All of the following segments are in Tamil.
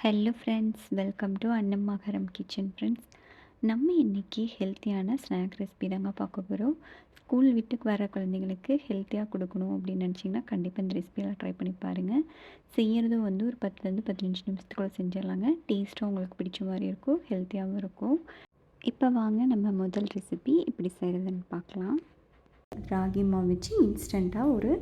ஹலோ ஃப்ரெண்ட்ஸ் வெல்கம் டு அன்னம்மாகரம் கிச்சன் ஃப்ரெண்ட்ஸ் நம்ம இன்றைக்கி ஹெல்த்தியான ஸ்நாக் ரெசிபி தாங்க பார்க்க போகிறோம் ஸ்கூல் வீட்டுக்கு வர குழந்தைங்களுக்கு ஹெல்த்தியாக கொடுக்கணும் அப்படின்னு நினச்சிங்கன்னா கண்டிப்பாக இந்த ரெசிபியெல்லாம் ட்ரை பண்ணி பாருங்கள் செய்கிறதும் வந்து ஒரு பத்துலேருந்து பதினஞ்சு நிமிஷத்துக்குள்ளே செஞ்சிடலாங்க. டேஸ்ட்டும் உங்களுக்கு பிடிச்ச மாதிரி இருக்கும் ஹெல்த்தியாகவும் இருக்கும். இப்போ வாங்க நம்ம முதல் ரெசிபி இப்படி செய்கிறதுன்னு பார்க்கலாம். ராகி மாவு வச்சு இன்ஸ்டண்ட்டாக ஒரு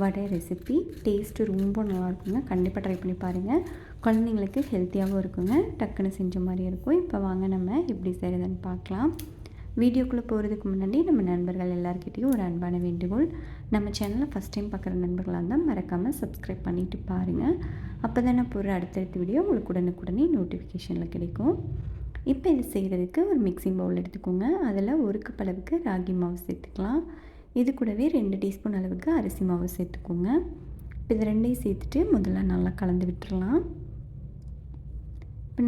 வடை ரெசிபி டேஸ்ட்டு ரொம்ப நல்லாயிருக்குங்க கண்டிப்பாக ட்ரை பண்ணி பாருங்கள் குழந்தைங்களுக்கு ஹெல்த்தியாகவும் இருக்குங்க. டக்குன்னு செஞ்ச மாதிரி இருக்கும். இப்போ வாங்க நம்ம எப்படி செய்கிறதுன்னு பார்க்கலாம். வீடியோக்குள்ளே போகிறதுக்கு முன்னாடி நம்ம நண்பர்கள் எல்லாருக்கிட்டேயும் ஒரு அன்பான வேண்டுகோள். நம்ம சேனலை ஃபஸ்ட் டைம் பார்க்குற நண்பர்களாக இருந்தால் மறக்காமல் சப்ஸ்கிரைப் பண்ணிவிட்டு பாருங்கள் அப்போ தான் நான் போகிற அடுத்தடுத்த வீடியோ உங்களுக்கு உடனுக்குடனே நோட்டிஃபிகேஷனில் கிடைக்கும். இப்போ இது செய்கிறதுக்கு ஒரு மிக்சிங் பவுல் எடுத்துக்கோங்க. அதில் ஒரு கப் அளவுக்கு ராகி மாவு சேர்த்துக்கலாம். இது கூடவே ரெண்டு டீஸ்பூன் அளவுக்கு அரிசி மாவு சேர்த்துக்கோங்க. இப்போ இது ரெண்டையும் சேர்த்துட்டு முதல்ல நல்லா கலந்து விட்டுடலாம்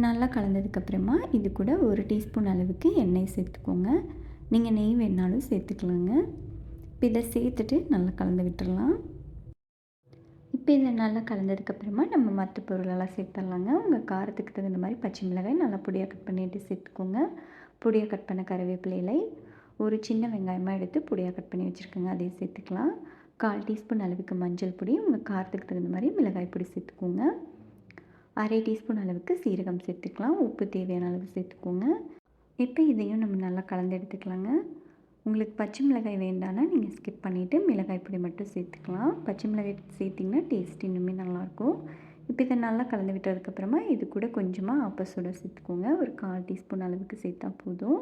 நல்லா கலந்ததுக்கப்புறமா இது கூட ஒரு டீஸ்பூன் அளவுக்கு எண்ணெய் சேர்த்துக்கோங்க. நீங்கள் நெய் வேணாலும் சேர்த்துக்கலாங்க. இப்போ இதை சேர்த்துட்டு நல்லா கலந்து விட்டுடலாம் இப்போ இதை நல்லா கலந்ததுக்கப்புறமா நம்ம மற்ற பொருளெல்லாம் சேர்த்துடலாங்க. உங்கள் காரத்துக்கு தகுந்த மாதிரி பச்சை மிளகாய் நல்லா பொடியாக கட் பண்ணிட்டு சேர்த்துக்கோங்க. பொடியாக கட் பண்ண கருவேப்பிலை ஒரு சின்ன வெங்காயமாக எடுத்து பொடியாக கட் பண்ணி வச்சுருக்கோங்க. அதையும் சேர்த்துக்கலாம். கால் டீஸ்பூன் அளவுக்கு மஞ்சள் பொடி உங்கள் காரத்துக்கு தகுந்த மாதிரி மிளகாய் பொடி சேர்த்துக்கோங்க. அரை டீஸ்பூன் அளவுக்கு சீரகம் சேர்த்துக்கலாம். உப்பு தேவையான அளவு சேர்த்துக்கோங்க. இப்போ இதையும் நம்ம நல்லா கலந்து எடுத்துக்கலாங்க. உங்களுக்கு பச்சை மிளகாய் வேண்டானா நீங்கள் ஸ்கிப் பண்ணிவிட்டு மிளகாய் பொடி மட்டும் சேர்த்துக்கலாம். பச்சை மிளகாய் சேர்த்திங்கன்னா டேஸ்ட் இன்னுமே நல்லாயிருக்கும். இப்போ இதை நல்லா கலந்து விட்டதுக்கப்புறமா இது கூட கொஞ்சமாக ஆப்பசோட சேர்த்துக்கோங்க. ஒரு கால் டீஸ்பூன் அளவுக்கு சேர்த்தா போதும்.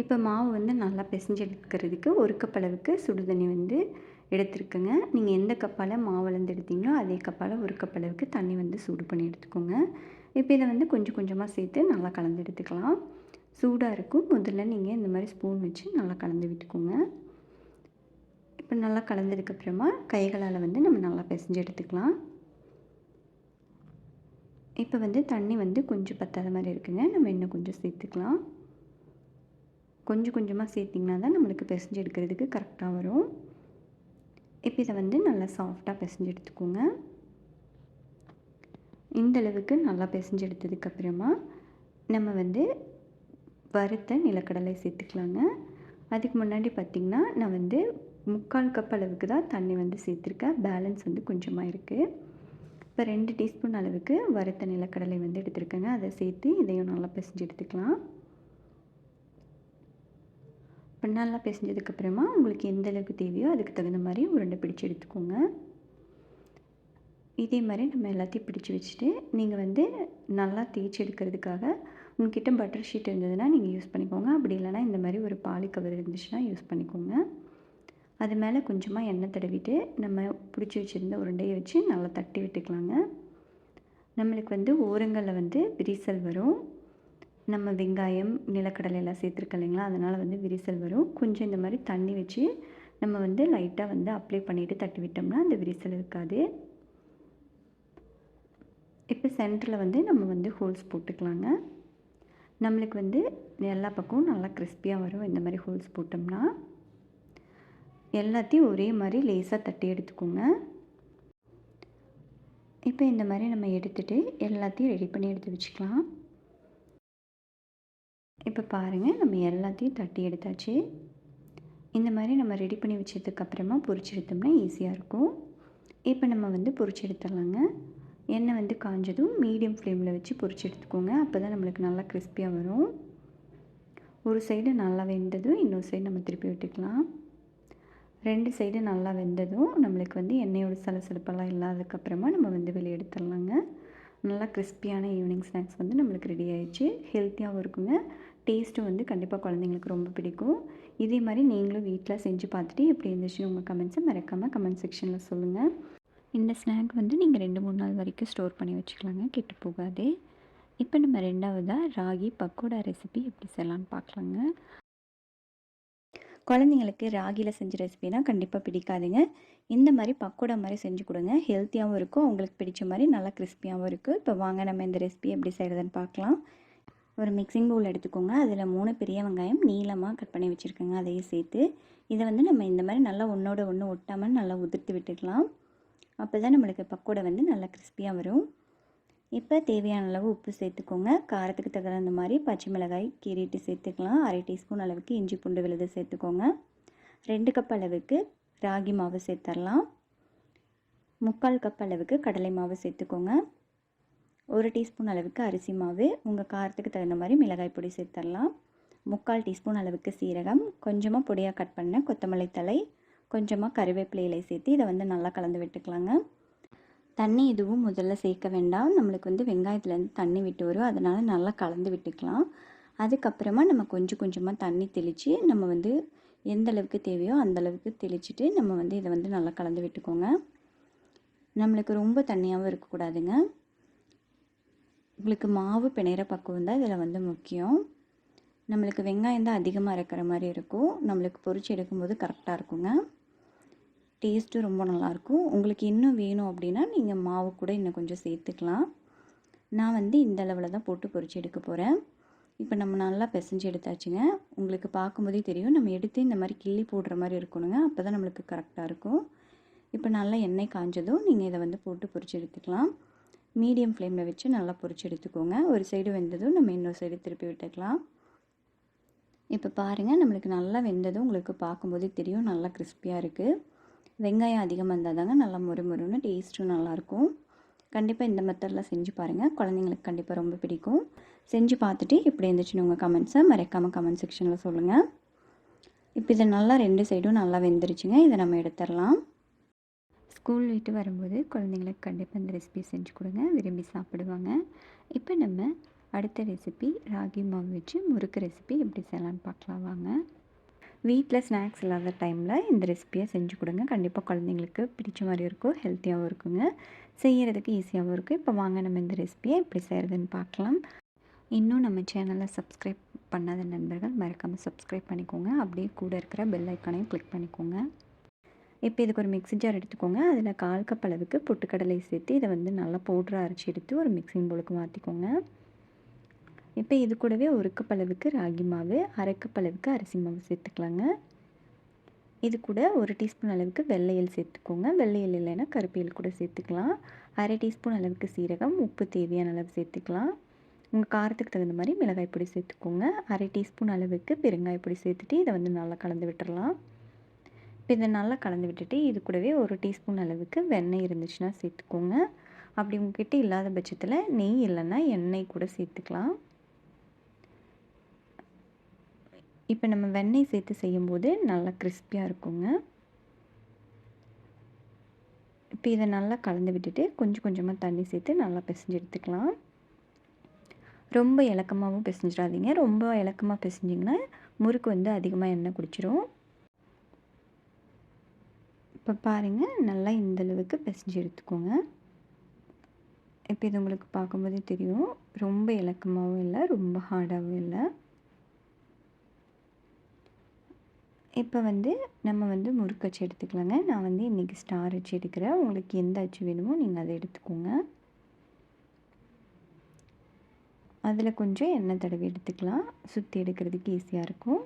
இப்போ மாவு வந்து நல்லா பிசைஞ்சு எடுக்கிறதுக்கு ஒரு கப் அளவுக்கு சுடுதண்ணி வந்து எடுத்துருக்குங்க. நீங்கள் எந்த கப்பால் மாவுலேருந்து எடுத்தீங்களோ அதே கப்பால் ஒரு கப் அளவுக்கு தண்ணி வந்து சூடு பண்ணி எடுத்துக்கோங்க. இப்போ இதை வந்து கொஞ்சம் கொஞ்சமாக சேர்த்து நல்லா கலந்து எடுத்துக்கலாம். சூடாக இருக்கும். முதல்ல நீங்கள் இந்த மாதிரி ஸ்பூன் வச்சு நல்லா கலந்து விட்டுக்கோங்க. இப்போ நல்லா கலந்ததுக்கப்புறமா கைகளால் வந்து நம்ம நல்லா பிசைஞ்சு எடுத்துக்கலாம். இப்போ வந்து தண்ணி வந்து கொஞ்சம் பத்தாத மாதிரி இருக்குங்க. நம்ம இன்னும் கொஞ்சம் சேர்த்துக்கலாம். கொஞ்சம் கொஞ்சமாக சேர்த்திங்கன்னா தான் நம்மளுக்கு பிசைஞ்சு எடுக்கிறதுக்கு கரெக்டாக வரும். இப்போ இதை வந்து நல்லா சாஃப்டாக பிசைஞ்சு எடுத்துக்கோங்க. இந்தளவுக்கு நல்லா பிசைஞ்சு எடுத்ததுக்கப்புறமா நம்ம வந்து வறுத்த நிலக்கடலை சேர்த்துக்கலாங்க. அதுக்கு முன்னாடி பார்த்திங்கன்னா நான் வந்து முக்கால் கப் அளவுக்கு தான் தண்ணி வந்து சேர்த்துருக்கேன். பேலன்ஸ் வந்து கொஞ்சமாக இருக்குது இப்போ ரெண்டு டீஸ்பூன் அளவுக்கு வறுத்த நிலக்கடலை வந்து எடுத்துருக்கேங்க. அதை சேர்த்து இதையும் நல்லா பிசைஞ்சு எடுத்துக்கலாம். இப்போ நல்லா பிசைஞ்சதுக்கப்புறமா உங்களுக்கு எந்த அளவுக்கு தேவையோ அதுக்கு தகுந்த மாதிரி உருண்டை பிடிச்சி எடுத்துக்கோங்க. இதே மாதிரி நம்ம எல்லாத்தையும் பிடிச்சி வச்சுட்டு நீங்கள் வந்து நல்லா தேய்ச்சி எடுக்கிறதுக்காக உங்ககிட்ட பட்டர் ஷீட் இருந்ததுன்னா நீங்கள் யூஸ் பண்ணிக்கோங்க. அப்படி இல்லைனா இந்த மாதிரி ஒரு பாலி கவர் இருந்துச்சுன்னா யூஸ் பண்ணிக்கோங்க. அது மேலே கொஞ்சமாக எண்ணெய் தடவிட்டு நம்ம பிடிச்சி வச்சுருந்த உருண்டையை வச்சு நல்லா தட்டி விட்டுக்கலாங்க. நம்மளுக்கு வந்து ஓரங்களில் வந்து விரிசல் வரும். நம்ம வெங்காயம் நிலக்கடலையெல்லாம் சேர்த்துருக்க இல்லைங்களா? அதனால் வந்து விரிசல் வரும். கொஞ்சம் இந்த மாதிரி தண்ணி வச்சு நம்ம வந்து லைட்டாக வந்து அப்ளை பண்ணிவிட்டு தட்டி விட்டோம்னா அந்த விரிசல் இருக்காது. இப்போ சென்டரில் வந்து நம்ம வந்து ஹோல்ஸ் போட்டுக்கலாங்க. நம்மளுக்கு வந்து எல்லா பக்கமும் நல்லா கிறிஸ்பியாக வரும். இந்த மாதிரி ஹோல்ஸ் போட்டோம்னா எல்லாத்தையும் ஒரே மாதிரி லேசாக தட்டி எடுத்துக்கோங்க. இப்போ இந்த மாதிரி நம்ம எடுத்துகிட்டு எல்லாத்தையும் ரெடி பண்ணி எடுத்து வச்சுக்கலாம். இப்போ பாருங்கள் நம்ம எல்லாத்தையும் தட்டி எடுத்தாச்சு. இந்த மாதிரி நம்ம ரெடி பண்ணி வச்சதுக்கப்புறமா பொரிச்சு எடுத்தோம்னா ஈஸியாக இருக்கும். இப்போ நம்ம வந்து பொரிச்சு எடுத்துடலாங்க எண்ணெய் வந்து காஞ்சதும் மீடியம் ஃப்ளேமில் வச்சு பொரிச்சு எடுத்துக்கோங்க அப்போ தான் நம்மளுக்கு நல்லா கிறிஸ்பியாக வரும். ஒரு சைடு நல்லா வெந்ததும் இன்னொரு சைடு நம்ம திருப்பி விட்டுக்கலாம். ரெண்டு சைடு நல்லா வெந்ததும் நம்மளுக்கு வந்து எண்ணெயோட சலசலப்பெல்லாம் இல்லாததுக்கப்புறமா நம்ம வந்து வெளியே எடுத்துடலாங்க. நல்லா கிறிஸ்பியான ஈவினிங் ஸ்நாக்ஸ் வந்து நம்மளுக்கு ரெடி ஆயிடுச்சு. ஹெல்த்தியாகவும் இருக்குங்க. டேஸ்ட்டும் வந்து கண்டிப்பாக குழந்தைங்களுக்கு ரொம்ப பிடிக்கும். இதே மாதிரி நீங்களும் வீட்டில் செஞ்சு பார்த்துட்டு எப்படி இருந்துச்சுன்னு உங்கள் கமெண்ட்ஸை மறக்காமல் கமெண்ட் செக்ஷனில் சொல்லுங்கள் இந்த ஸ்நாக் வந்து நீங்கள் ரெண்டு மூணு நாள் வரைக்கும் ஸ்டோர் பண்ணி வச்சுக்கலாங்க கெட்டு போகாது. இப்போ நம்ம ரெண்டாவதாக ராகி பக்கோடா ரெசிபி எப்படி செய்யலான்னு பார்க்கலாங்க. குழந்தைங்களுக்கு ராகியில் செஞ்ச ரெசிபினா கண்டிப்பாக பிடிக்காதுங்க. இந்த மாதிரி பக்கோடா மாதிரி செஞ்சு கொடுங்க. ஹெல்த்தியாகவும் இருக்கும். அவங்களுக்கு பிடிச்ச மாதிரி நல்லா கிறிஸ்பியாகவும் இருக்கும் இப்போ வாங்க நம்ம இந்த ரெசிபி எப்படி செய்கிறதுன்னு பார்க்கலாம். ஒரு மிக்சிங் பவுல் எடுத்துக்கோங்க. அதில் மூணு பெரிய வெங்காயம் நீளமாக கட் பண்ணி வச்சுருக்கோங்க. அதையும் சேர்த்து இதை வந்து நம்ம இந்த மாதிரி நல்லா ஒன்றோட ஒன்று ஒட்டாமல் நல்லா உதிர்த்து விட்டுக்கலாம். அப்போ தான் நம்மளுக்கு பக்கோடை வந்து நல்லா கிறிஸ்பியாக வரும். இப்போ தேவையான அளவு உப்பு சேர்த்துக்கோங்க. காரத்துக்கு தகுந்த மாதிரி பச்சை மிளகாய் கீரிட்டு சேர்த்துக்கலாம். அரை டீஸ்பூன் அளவுக்கு இஞ்சி பூண்டு விழுது சேர்த்துக்கோங்க. ரெண்டு கப் அளவுக்கு ராகி மாவு சேர்த்துடலாம் முக்கால் கப் அளவுக்கு கடலை மாவு சேர்த்துக்கோங்க. ஒரு டீஸ்பூன் அளவுக்கு அரிசி மாவு உங்கள் காரத்துக்கு தகுந்த மாதிரி மிளகாய் பொடி சேர்த்துடலாம் முக்கால் டீஸ்பூன் அளவுக்கு சீரகம் கொஞ்சமாக பொடியாக கட் பண்ண கொத்தமல்லி தலை கொஞ்சமாக கருவேப்பிலை இலை சேர்த்து இதை வந்து நல்லா கலந்து விட்டுக்கலாங்க. தண்ணி எதுவும் முதல்ல சேர்க்க வேண்டாம். நம்மளுக்கு வந்து வெங்காயத்துலேருந்து தண்ணி விட்டு வரும். அதனால் நல்லா கலந்து விட்டுக்கலாம். அதுக்கப்புறமா நம்ம கொஞ்சம் கொஞ்சமாக தண்ணி தெளித்து நம்ம வந்து எந்த அளவுக்கு தேவையோ அந்த அளவுக்கு தெளிச்சுட்டு நம்ம வந்து இதை வந்து நல்லா கலந்து விட்டுக்கோங்க. நம்மளுக்கு ரொம்ப தண்ணியாகவும் இருக்கக்கூடாதுங்க. உங்களுக்கு மாவு பிணையிற பக்குவம் தான் இதில் வந்து முக்கியம். நம்மளுக்கு வெங்காயம் தான் அதிகமாக இருக்கிற மாதிரி இருக்கும். நம்மளுக்கு பொறிச்சு எடுக்கும்போது கரெக்டாக இருக்குங்க. டேஸ்ட்டும் ரொம்ப நல்லாயிருக்கும். உங்களுக்கு இன்னும் வேணும் அப்படின்னா நீங்கள் மாவு கூட இன்னும் கொஞ்சம் சேர்த்துக்கலாம். நான் வந்து இந்த அளவில் தான் போட்டு பொறிச்சு எடுக்க போகிறேன் இப்போ நம்ம நல்லா பிசைஞ்சு எடுத்தாச்சுங்க. உங்களுக்கு பார்க்கும்போதே தெரியும். நம்ம எடுத்து இந்த மாதிரி கிள்ளி போடுற மாதிரி இருக்கணுங்க. அப்போ தான் நம்மளுக்கு கரெக்டாக இருக்கும். இப்போ நல்லா எண்ணெய் காஞ்சதும் நீங்கள் இதை வந்து போட்டு பொறிச்சு எடுத்துக்கலாம். மீடியம் ஃப்ளேமில் வச்சு நல்லா பொரிச்சு எடுத்துக்கோங்க. ஒரு சைடு வெந்ததும் நம்ம இன்னொரு சைடு திருப்பி விட்டுக்கலாம். இப்போ பாருங்கள் நம்மளுக்கு நல்லா வெந்ததும் உங்களுக்கு பார்க்கும்போதே தெரியும் நல்லா கிறிஸ்பியாக இருக்குது வெங்காயம் அதிகமாக இருந்தால் தாங்க நல்லா மொறு மொறுன்னு டேஸ்ட்டும் நல்லாயிருக்கும் கண்டிப்பாக இந்த மெத்தடில் செஞ்சு பாருங்கள் குழந்தைங்களுக்கு கண்டிப்பாக ரொம்ப பிடிக்கும். செஞ்சு பார்த்துட்டு எப்படி இருந்துச்சுன்னு உங்கள் கமெண்ட்ஸை மறக்காமல் கமெண்ட் செக்ஷனில் சொல்லுங்கள் இப்போ இதை நல்லா ரெண்டு சைடும் நல்லா வெந்துருச்சுங்க. இதை நம்ம எடுத்துடலாம். ஸ்கூல் விட்டு வரும்போது குழந்தைங்களுக்கு கண்டிப்பாக இந்த ரெசிபி செஞ்சு கொடுங்க. விரும்பி சாப்பிடுவாங்க. இப்போ நம்ம அடுத்த ரெசிபி ராகி மாவு வச்சு முறுக்கு ரெசிபி எப்படி செய்யலான்னு பார்க்கலாம் வாங்க. வீட்டில் ஸ்நாக்ஸ் இல்லாத டைமில் இந்த ரெசிபியை செஞ்சு கொடுங்க. கண்டிப்பாக குழந்தைங்களுக்கு பிடிச்ச மாதிரி இருக்கும் ஹெல்த்தியாகவும் இருக்குங்க. செய்கிறதுக்கு ஈஸியாகவும் இருக்கும் இப்போ வாங்க நம்ம இந்த ரெசிபியை எப்படி செய்கிறதுன்னு பார்க்கலாம். இன்னும் நம்ம சேனலை சப்ஸ்கிரைப் பண்ணாத நண்பர்கள் மறக்காமல் சப்ஸ்கிரைப் பண்ணிக்கோங்க. அப்படியே கூட இருக்கிற பெல் ஐக்கானையும் கிளிக் பண்ணிக்கோங்க. இப்போ இதுக்கு ஒரு மிக்ஸி ஜார் எடுத்துக்கோங்க. அதில் கால் கப் அளவுக்கு பொட்டுக்கடலை சேர்த்து இதை வந்து நல்லா பவுட்ரு அரைச்சி எடுத்து ஒரு மிக்சிங் போலுக்கு மாற்றிக்கோங்க இப்போ இது கூடவே ஒரு கப் அளவுக்கு ராகி மாவு அரை கப் அளவுக்கு அரிசி மாவு சேர்த்துக்கலாங்க. இது கூட ஒரு டீஸ்பூன் அளவுக்கு வெள்ளையல் சேர்த்துக்கோங்க. வெள்ளையல் இல்லைன்னா கருப்பியல் கூட சேர்த்துக்கலாம். அரை டீஸ்பூன் அளவுக்கு சீரகம் உப்பு தேவையான அளவு சேர்த்துக்கலாம். உங்கள் காரத்துக்கு தகுந்த மாதிரி மிளகாய் பொடி சேர்த்துக்கோங்க. அரை டீஸ்பூன் அளவுக்கு பெருங்காய பொடி சேர்த்துட்டு இதை வந்து நல்லா கலந்து விட்டுறலாம். இப்போ இதை நல்லா கலந்து விட்டுட்டு இது கூடவே ஒரு டீஸ்பூன் அளவுக்கு வெண்ணெய் இருந்துச்சுன்னா சேர்த்துக்கோங்க. அப்படி உங்ககிட்ட இல்லாத பட்சத்தில் நெய் இல்லைன்னா எண்ணெய் கூட சேர்த்துக்கலாம். இப்போ நம்ம வெண்ணெய் சேர்த்து செய்யும்போது நல்லா கிறிஸ்பியாக இருக்குங்க. இப்போ இதை நல்லா கலந்து விட்டுட்டு கொஞ்சம் கொஞ்சமாக தண்ணி சேர்த்து நல்லா பிசைஞ்சு எடுத்துக்கலாம். ரொம்ப இலக்கமாகவும் பிசைஞ்சிடாதீங்க. ரொம்ப இலக்கமாக பிசைஞ்சிங்கன்னா முறுக்கு வந்து அதிகமாக எண்ணெய் குடிச்சிரும். இப்போ பாருங்கள் நல்லா இந்தளவுக்கு பிசைஞ்சு எடுத்துக்கோங்க. இப்போ இது உங்களுக்கு பார்க்கும்போதே தெரியும் ரொம்ப இலக்கமாகவும் இல்லை ரொம்ப ஹார்டாகவும் இல்லை. இப்போ வந்து நம்ம வந்து முறுக்கு அச்சு எடுத்துக்கலாங்க. நான் வந்து இன்றைக்கி ஸ்டார் அச்சு எடுக்கிறேன். உங்களுக்கு எந்த அச்சு வேணுமோ நீங்கள் அதை எடுத்துக்கோங்க. அதில் கொஞ்சம் எண்ணெய் தடவி எடுத்துக்கலாம். சுற்றி எடுக்கிறதுக்கு ஈஸியாக இருக்கும்.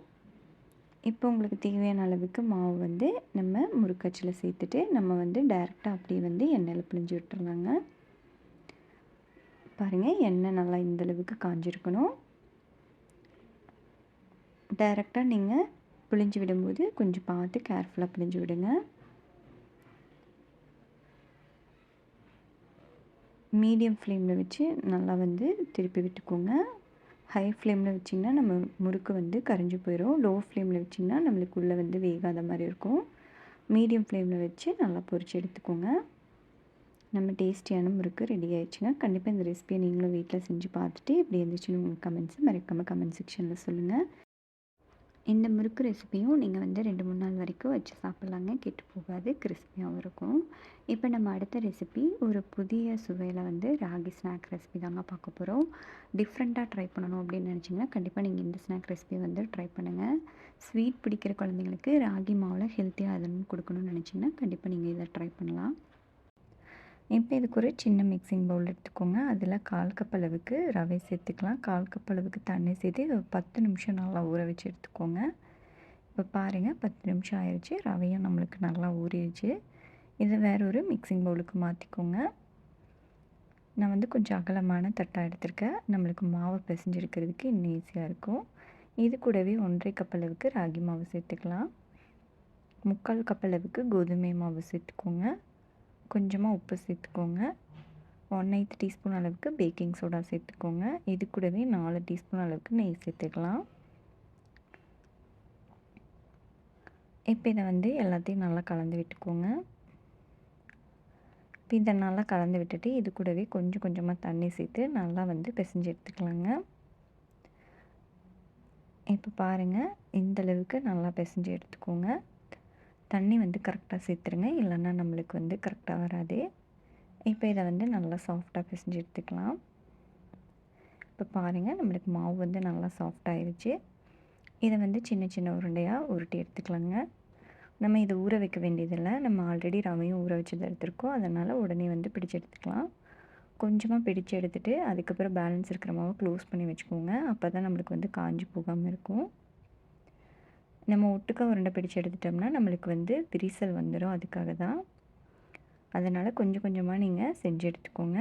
இப்போ உங்களுக்கு தேவையான அளவுக்கு மாவு வந்து நம்ம முறுக்கச்சில் சேர்த்துட்டு நம்ம வந்து டைரெக்டாக அப்படியே வந்து எண்ணெயில் பிழிஞ்சு விட்டுறலாங்க. பாருங்கள் எண்ணெய் நல்லா இந்தளவுக்கு காஞ்சிருக்கணும். டைரெக்டாக நீங்கள் பிழிஞ்சு விடும்போது கொஞ்சம் பார்த்து கேர்ஃபுல்லாக பிழிஞ்சு விடுங்க. மீடியம் ஃப்ளேமில் வச்சு நல்லா வந்து திருப்பி விட்டுக்கோங்க. ஹை ஃப்ளேமில் வச்சிங்கன்னா நம்ம முறுக்கு வந்து கரைஞ்சி போயிடும் லோ ஃப்ளேமில் வச்சிங்கன்னா நம்மளுக்கு உள்ளே வந்து வேகாத மாதிரி இருக்கும். மீடியம் ஃப்ளேமில் வச்சு நல்லா பொரித்து எடுத்துக்கோங்க. நம்ம டேஸ்டியான முறுக்கு ரெடி ஆயிடுச்சுங்க. கண்டிப்பாக இந்த ரெசிபியை நீங்களும் வீட்டில் செஞ்சு பார்த்துட்டு எப்படி இருந்துச்சுன்னு உங்கள் கமெண்ட்ஸு மறக்காமல் கமெண்ட் செக்ஷனில் சொல்லுங்கள் இந்த முறுக்கு ரெசிபியும் நீங்கள் வந்து ரெண்டு மூணு நாள் வரைக்கும் வச்சு சாப்பிட்லாங்க. கெட்டு போகாது கிறிஸ்பியாகவும் இருக்கும். இப்போ நம்ம அடுத்த ரெசிபி ஒரு புதிய சுவையில் வந்து ராகி ஸ்நாக் ரெசிபி தாங்க பார்க்க போகிறோம் டிஃப்ரெண்ட்டாக ட்ரை பண்ணணும் அப்படின்னு நினச்சிங்கன்னா கண்டிப்பாக நீங்கள் இந்த ஸ்நாக் ரெசிபி வந்து ட்ரை பண்ணுங்கள் ஸ்வீட் பிடிக்கிற குழந்தைங்களுக்கு ராகி மாவில் ஹெல்த்தியாக அதுன்னு கொடுக்கணும்னு நினச்சிங்கன்னா கண்டிப்பாக நீங்கள் இதை ட்ரை பண்ணலாம். இப்போ இதுக்கு ஒரு சின்ன மிக்சிங் பவுல் எடுத்துக்கோங்க. அதில் கால் கப் அளவுக்கு ரவை சேர்த்துக்கலாம். கால் கப் அளவுக்கு தண்ணி சேர்த்து பத்து நிமிஷம் நல்லா ஊற வச்சு எடுத்துக்கோங்க. இப்போ பாருங்கள் பத்து நிமிஷம் ஆயிடுச்சு ரவையும் நம்மளுக்கு நல்லா ஊறிடுச்சு. இதை வேற ஒரு மிக்சிங் பவுலுக்கு மாற்றிக்கோங்க நான் வந்து கொஞ்சம் அகலமான தட்டாக எடுத்திருக்கேன். நம்மளுக்கு மாவு பிசைஞ்செடுக்கிறதுக்கு இன்னும் ஈஸியாக இருக்கும். இது கூடவே ஒன்றரை கப் அளவுக்கு ராகி மாவு சேர்த்துக்கலாம். முக்கால் கப் அளவுக்கு கோதுமை மாவு சேர்த்துக்கோங்க. கொஞ்சமாக உப்பு சேர்த்துக்கோங்க. ஒன் எய்த் டீஸ்பூன் அளவுக்கு பேக்கிங் சோடா சேர்த்துக்கோங்க. இது கூடவே நாலு டீஸ்பூன் அளவுக்கு நெய் சேர்த்துக்கலாம். இப்போ இதை வந்து எல்லாத்தையும் நல்லா கலந்து விட்டுக்கோங்க. இப்போ இதை நல்லா கலந்து விட்டுட்டு இது கூடவே கொஞ்சம் கொஞ்சமாக தண்ணி சேர்த்து நல்லா வந்து பிசைஞ்சு எடுத்துக்கலாங்க. இப்போ பாருங்கள் இந்தளவுக்கு நல்லா பிசைஞ்சு எடுத்துக்கோங்க. தண்ணி வந்து கரெக்டாக சேர்த்துருங்க. இல்லைன்னா நம்மளுக்கு வந்து கரெக்டாக வராது. இப்போ இதை வந்து நல்லா சாஃப்டாக பிசைஞ்சு எடுத்துக்கலாம். இப்போ பாருங்கள் நம்மளுக்கு மாவு வந்து நல்லா சாஃப்டாகிடுச்சு இதை வந்து சின்ன சின்ன உருண்டையாக உருட்டி எடுத்துக்கலாங்க. நம்ம இதை ஊற வைக்க வேண்டியதில்லை. நம்ம ஆல்ரெடி ரவையும் ஊற வச்சது எடுத்துருக்கோம். அதனால் உடனே வந்து பிடிச்சு எடுத்துக்கலாம். கொஞ்சமாக பிடிச்சு எடுத்துகிட்டு அதுக்கப்புறம் பேலன்ஸ் இருக்கிற மாவை க்ளோஸ் பண்ணி வச்சுக்கோங்க. அப்போ தான் நம்மளுக்கு வந்து காஞ்சி போகாமல் இருக்கும். நம்ம ஒட்டுக்க உருண்டை பிடிச்சி எடுத்துட்டோம்னா நம்மளுக்கு வந்து விரிசல் வந்துடும் அதுக்காக தான் அதனால் கொஞ்சம் கொஞ்சமாக நீங்கள் செஞ்சு எடுத்துக்கோங்க.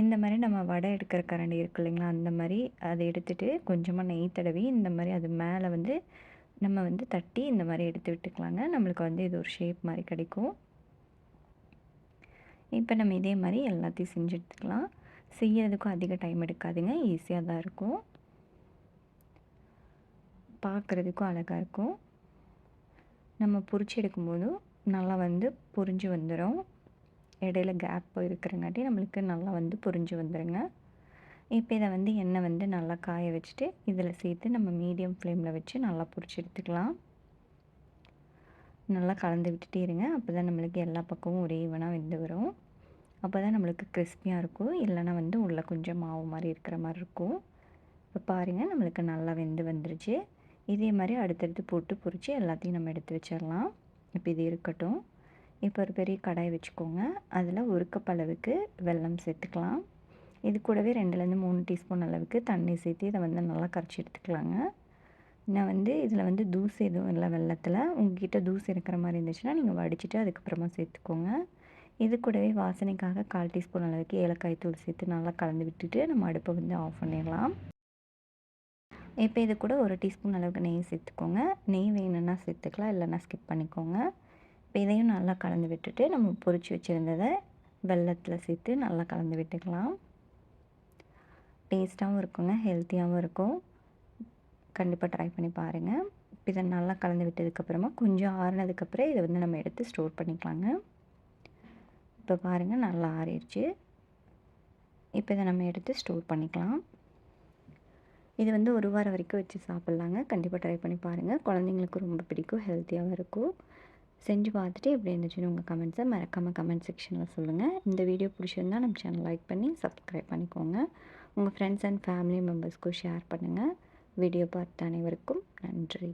இந்த மாதிரி நம்ம வடை எடுக்கிற கரண்டி இருக்கு இல்லைங்களா அந்த மாதிரி அதை எடுத்துகிட்டு கொஞ்சமாக நெய் தடவி இந்த மாதிரி அது மேலே வந்து நம்ம வந்து தட்டி இந்த மாதிரி எடுத்து விட்டுக்கலாங்க. நம்மளுக்கு வந்து இது ஒரு ஷேப் மாதிரி கிடைக்கும். இப்போ நம்ம இதே மாதிரி எல்லாத்தையும் செஞ்சு எடுத்துக்கலாம். செய்கிறதுக்கும் அதிக டைம் எடுக்காதுங்க. ஈஸியாக தான் இருக்கும். பார்க்குறதுக்கும் அழகாக இருக்கும். நம்ம பொறிச்சு எடுக்கும்போதும் நல்லா வந்து பொறிஞ்சு வந்துடும் இடையில கேப் இருக்கிறங்காட்டி நம்மளுக்கு நல்லா வந்து பொறிஞ்சு வந்துடுங்க இப்போ இதை வந்து எண்ணெய் வந்து நல்லா காய வச்சுட்டு இதில் சேர்த்து நம்ம மீடியம் ஃப்ளேமில் வச்சு நல்லா பொரிச்சு எடுத்துக்கலாம். நல்லா கலந்து விட்டுட்டே இருங்க. அப்போ தான் நம்மளுக்கு எல்லா பக்கமும் ஒரே ஈவனாக வெந்து வரும். அப்போ தான் நம்மளுக்கு கிறிஸ்பியாக இருக்கும். இல்லைனா வந்து உள்ளே கொஞ்சம் மாவு மாதிரி இருக்கிற மாதிரி இருக்கும். இப்போ பாருங்கள் நம்மளுக்கு நல்லா வெந்து வந்துருச்சு. இதே மாதிரி அடுத்தடுத்து போட்டு பொறிச்சு எல்லாத்தையும் நம்ம எடுத்து வச்சிடலாம். இப்போ இது இருக்கட்டும். இப்போ ஒரு பெரிய கடாய் வச்சுக்கோங்க. அதில் ஒரு கப் அளவுக்கு வெல்லம் சேர்த்துக்கலாம். இது கூடவே ரெண்டுலேருந்து மூணு டீஸ்பூன் அளவுக்கு தண்ணி சேர்த்து இதை வந்து நல்லா கரைச்சி எடுத்துக்கலாங்க. நான் வந்து இதில் வந்து தூசு எதுவும் இல்லை வெள்ளத்தில் உங்ககிட்ட தூசு இருக்கிற மாதிரி இருந்துச்சுன்னா நீங்கள் வடிச்சிட்டு அதுக்கப்புறமா சேர்த்துக்கோங்க. இது கூடவே வாசனைக்காக கால் டீஸ்பூன் அளவுக்கு ஏலக்காய் தூள் சேர்த்து நல்லா கலந்து விட்டுட்டு நம்ம அடுப்பை வந்து ஆஃப் பண்ணிடலாம். இப்போ இது கூட ஒரு டீஸ்பூன் அளவுக்கு நெய் சேர்த்துக்கோங்க. நெய் வேணும்னா சேர்த்துக்கலாம் இல்லைன்னா ஸ்கிப் பண்ணிக்கோங்க. இப்போ இதையும் நல்லா கலந்து விட்டுட்டு நம்ம பொறிச்சு வச்சுருந்ததை வெள்ளத்தில் சேர்த்து நல்லா கலந்து விட்டுக்கலாம். டேஸ்ட்டாகவும் இருக்குங்க ஹெல்த்தியாகவும் இருக்கும். கண்டிப்பாக ட்ரை பண்ணி பாருங்கள் இதை நல்லா கலந்து விட்டதுக்கப்புறமா கொஞ்சம் ஆறுனதுக்கப்புறம் இதை வந்து நம்ம எடுத்து ஸ்டோர் பண்ணிக்கலாங்க. இப்போ பாருங்கள் நல்லா ஆறிடுச்சு. இப்போ இதை நம்ம எடுத்து ஸ்டோர் பண்ணிக்கலாம். இது வந்து ஒரு வாரம் வரைக்கும் வச்சு சாப்பிட்லாங்க. கண்டிப்பாக ட்ரை பண்ணி பாருங்கள் குழந்தைங்களுக்கு ரொம்ப பிடிக்கும் ஹெல்த்தியாகவும் இருக்கும். செஞ்சு பார்த்துட்டு எப்படி இருந்துச்சுன்னு உங்கள் கமெண்ட்ஸை மறக்காமல் கமெண்ட் செக்ஷனில் சொல்லுங்கள் இந்த வீடியோ பிடிச்சிருந்தால் நம்ம சேனல் லைக் பண்ணி சப்ஸ்கிரைப் பண்ணிக்கோங்க. உங்கள் ஃப்ரெண்ட்ஸ் அண்ட் ஃபேமிலி மெம்பர்ஸ்க்கும் ஷேர் பண்ணுங்கள் வீடியோ பார்த்த அனைவருக்கும் நன்றி.